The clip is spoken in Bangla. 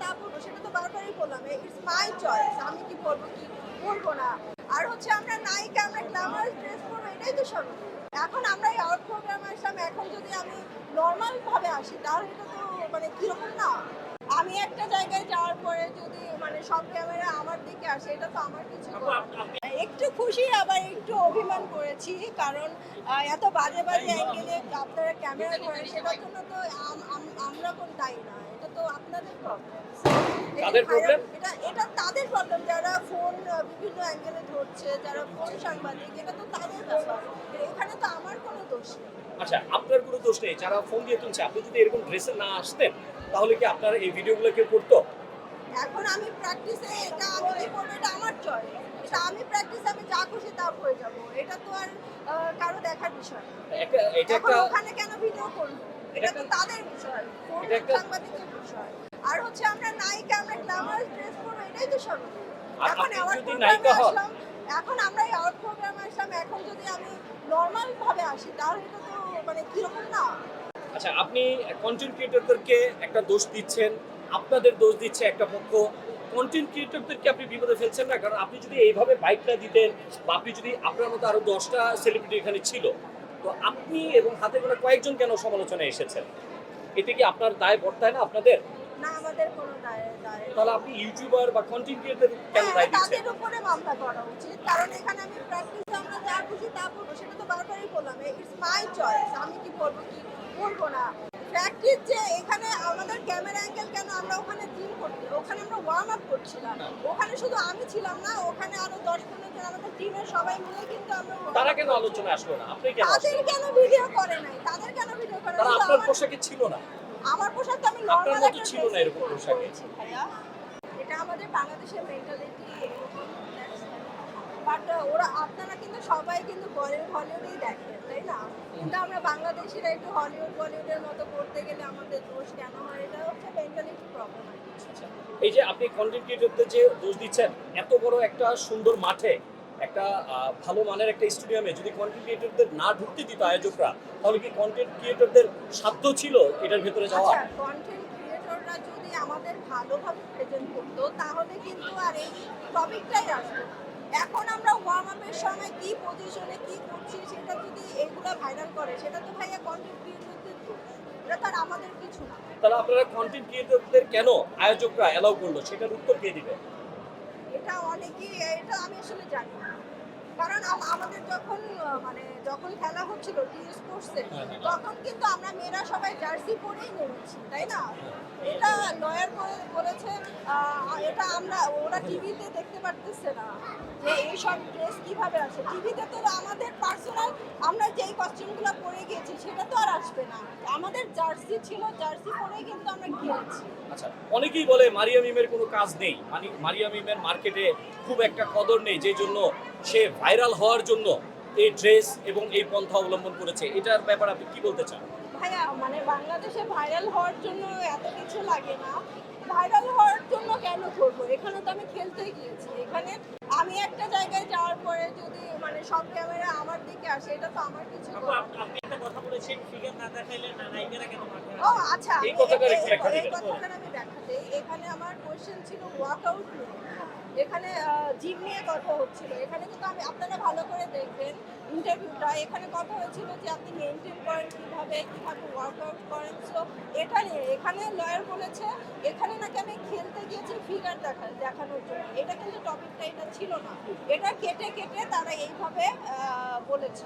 তা বলব সেটা তো বারবারই বললাম ইটস মাই চয়েস আমি কি বলব কি বলব না। আর হচ্ছে আমরা নায়িকা আমরা গ্ল্যামারাস ড্রেস পরবো এটাই তো সব এখন আমরা এই আউট প্রোগ্রাম আসলাম এখন যদি আমি নর্মালভাবে আসি তাহলে এটা তো মানে কীরকম না? আমি একটা জায়গায় যাওয়ার পরে যদি মানে সব ক্যামেরা আমার দিকে আসে এটা তো আমার কিছু। একটু খুশি আবার একটু অভিমান করেছি কারণ এত বাজে বাজে অ্যাঙ্গেলে আপনারা ক্যামেরা ধরেন সেটার জন্য তো আম- আম- আমরা কোন দায়ী না এটা তো আপনাদের প্রবলেম এটা এটা তাদের প্রবলেম যারা ফোন বিভিন্ন অ্যাঙ্গেলে ধরছে যারা ফোন সাংবাদিক এটা তো তাদের ব্যাপার। এখানে তো আমার কোনো দোষ নেই। আচ্ছা আপনার কোনো দোষ নেই যারা ফোন দিয়ে তুলছে আপনি যদি এরকম ড্রেসে না আসতেন তাহলে কি আপনার এই ভিডিওগুলো কেউ করতো? এখন আমি প্র্যাকটিসে এটা এটা আমি প্র্যাকটিসে আমি যা খুশি তা যাব। এটা তো আর কারও দেখার বিষয়। এটা একটা ওখানে কেন ভিডিও করব? এটা তো তাদের বিষয় এটা একটা- সাংবাদিকের বিষয়। আর হচ্ছে আমরা নায়িকা আমরা গ্ল্যামারাস ড্রেস পরবো এটাই তো সব। এখন নায়িকা এখন আমরা এই আউট প্রোগ্রামে আসলাম এখন যদি আমি নর্মাল ভাবে আসি তাহলে এটা তো মানে কীরকম না? আচ্ছা আপনি কন্টেন্ট ক্রিয়েটরদেরকে একটা দোষ দিচ্ছেন আপনাদের দোষ দিচ্ছে একটা পক্ষ কন্টেন্ট ক্রিয়েটরদেরকে আপনি বিপদে ফেলছেন না? কারণ আপনি যদি এইভাবে বাইকটা দিতেন বা আপনি যদি আপনার মতো আরও দশটা সেলিব্রিটি এখানে ছিল তো আপনি এবং হাতে গোনা কয়েকজন কেন সমালোচনায় এসেছেন? এতে কি আপনার দায় বর্তায় না আপনাদের? না আমাদের কোনো দায় দায় তাহলে আপনি ইউটিউবার বা কন্টেন্ট ক্রিয়েটর কেন হ্যাঁ, দায় দিচ্ছেন? তাদের উপরে মামলা করা উচিত। কারণ এখানে আমি প্র্যাকটিস আমরা যা খুশি তা করব সেটা তো বারবারই বললাম। ইটস মাই চয়েস আমি কি বলব কি বলব না? আমরা ওখানে জিম করতে ওখানে আমরা ওয়ার্ম আপ করছিলাম। ওখানে শুধু আমি ছিলাম না ওখানে আরও দশ পনেরো জন আমাদের টিমের সবাই মিলে কিন্তু আমরা তারা কেন আলোচনায় আসলো না? আপনি কেন তাদের কেন ভিডিও করে নাই? তাদের কেন ভিডিও করে তারা নাই? আপনার পোশাকে ছিল না। আমার পোশাক তো আমি নরমাল একটা ছিল না এরকম পোশাকে। এটা আমাদের বাংলাদেশের মেন্টালিটি বাট ওরা আপনারা কিন্তু সবাই কিন্তু বলিউড হলিউডেই দেখেন না কিন্তু আমরা বাংলাদেশিরা একটু হলিউড বলিউডের মতো করতে গেলে আমাদের দোষ কেন হয়? এটা হচ্ছে মেন্টালিটি প্রবলেম এই যে আপনি কন্টেন্ট ক্রিয়েটরদের যে দোষ দিচ্ছেন এত বড় একটা সুন্দর মাঠে একটা ভালো মানের একটা স্টেডিয়ামে যদি কন্টেন্ট ক্রিয়েটরদের না ঢুকতে দিত আয়োজকরা তাহলে কি কন্টেন্ট ক্রিয়েটরদের সাধ্য ছিল এটার ভেতরে যাওয়া? আচ্ছা কন্টেন্ট ক্রিয়েটররা যদি আমাদের ভালোভাবে প্রেজেন্ট করতো তাহলে কিন্তু আর এই টপিকটাই আসতো এখন আমরা ওয়ার্ম আপের সময় কি পজিশনে কি করছি সেটা যদি এগুলো ভাইরাল করে সেটা তো ভাইয়া কন্টেন্ট ক্রিয়েটরদের দোষ এটা তো আর আমাদের কিছু না। তাহলে আপনারা কন্টেন্ট ক্রিয়েটরদের কেন আয়োজকরা অ্যালাউ করল? সেটার উত্তর কে দিবে? এটা অনেকেই এটা আমি আসলে জানি না। কারণ আমাদের যখন মানে যখন খেলা হচ্ছিল টি স্পোর্টসে হ্যাঁ, হ্যাঁ। তখন কিন্তু আমরা মেয়েরা সবাই জার্সি পরেই নেমেছি তাই না? এটা লয়ার বলেছে এটা আমরা ওরা টিভিতে দেখতে পারতেছে না। যে এইসব ড্রেস কীভাবে আসে টিভিতে তো আমাদের পার্সোনাল আমরা যেই কস্টিউমগুলো পরে গিয়েছি সেটা তো আর আসবে না। আমাদের জার্সি ছিল জার্সি পরেই কিন্তু আমরা গিয়েছি। আচ্ছা অনেকেই বলে মারিয়া মিমের কোনো কাজ নেই। মানে মারিয়া মিমের মার্কেটে খুব একটা কদর নেই যে জন্য সে ভাইরাল হওয়ার জন্য এই ড্রেস এবং এই পন্থা অবলম্বন করেছে। এটার ব্যাপারে আপনি কি বলতে চান? ভাইয়া মানে বাংলাদেশে ভাইরাল হওয়ার জন্য এত কিছু লাগে না। ভাইরাল হওয়ার জন্য কেন করব এখানে তো আমি খেলতে গিয়েছি। এখানে আমি একটা জায়গায় যাওয়ার পরে যদি মানে সব ক্যামেরা আমার দিকে আসে এটা তো আমার কিছু আপু, আপনি একটা কথা বলেছেন ফিগার না দেখাইলে না নায়িকারা কেন মাঠে ও আচ্ছা এই একটু এই- আমি দিই এখানে আমার কোশ্চেন ছিল ওয়ার্কআউট নিয়ে এখানে জিম নিয়ে কথা হচ্ছিল। এখানে কিন্তু আমি আপনারা ভালো করে দেখবেন ইন্টারভিউটা এখানে কথা হয়েছিল যে আপনি মেনটেন করেন কীভাবে কীভাবে ওয়ার্কআউট করেন। সো এটা নিয়ে এখানে লয়ার বলেছে এখানে নাকি আমি খেলতে গিয়েছি ফিগার দেখা দেখানোর জন্য। এটা কিন্তু টপিকটা এটা ছিল না। এটা কেটে কেটে তারা এইভাবে বলেছে।